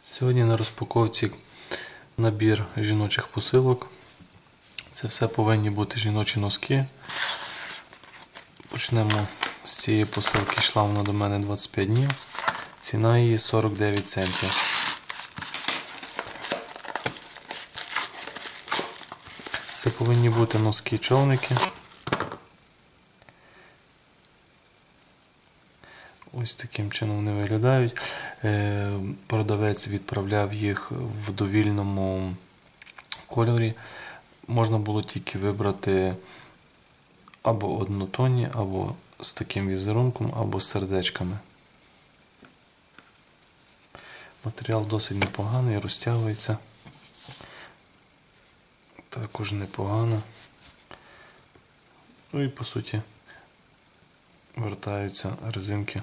Сьогодні на розпаковці набір жіночих посилок. Це все повинні бути жіночі носки. Почнемо з цієї посилки. Йшла вона до мене 25 днів. Ціна її 49 центів. Це повинні бути носки-човники. Ось таким чином вони виглядають. Е, Продавець відправляв їх в довільному кольорі. Можна було тільки вибрати або однотонні, або з таким візерунком, або з сердечками. Матеріал досить непоганий, розтягується. Також непогано. Ну і по суті вертаються резинки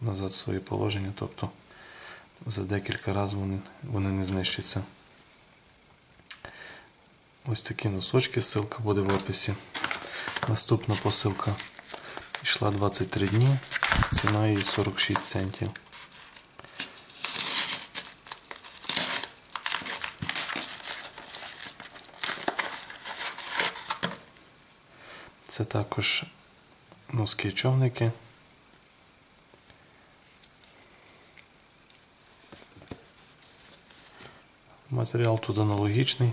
назад в своє положення, тобто за декілька разів вони, вони не знищаться. Ось такі носочки, ссылка буде в описі. Наступна посилка йшла 23 дні, ціна її 46 центів. Це також носки Матеріал тут аналогічний.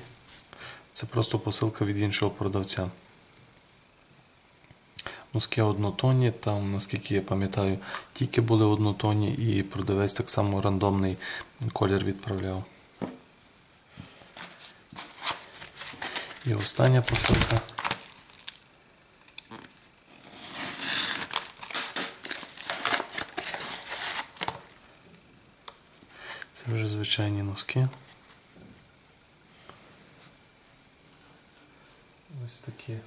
Це просто посилка від іншого продавця. Носки однотонні, там, наскільки я пам'ятаю, тільки були однотонні і продавець так само рандомний колір відправляв. І остання посилка. Це вже звичайні носки. Ось такі. Е,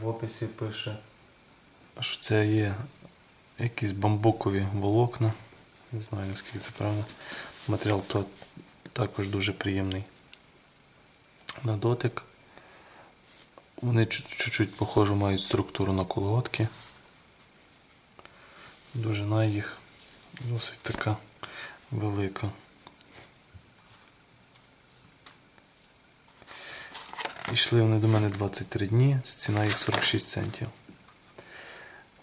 В описі пише, що це є якісь бамбукові волокна. Не знаю наскільки це правильно. Матеріал то також дуже приємний. На дотик. Вони чуть-чуть похожу мають структуру на колготки. Довжина їх досить така велика. Ішли вони до мене 23 дні, ціна їх 46 центів.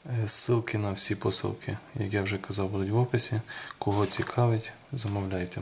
Е, ссылки на всі посилки, як я вже казав, будуть в описі. Кого цікавить, замовляйте.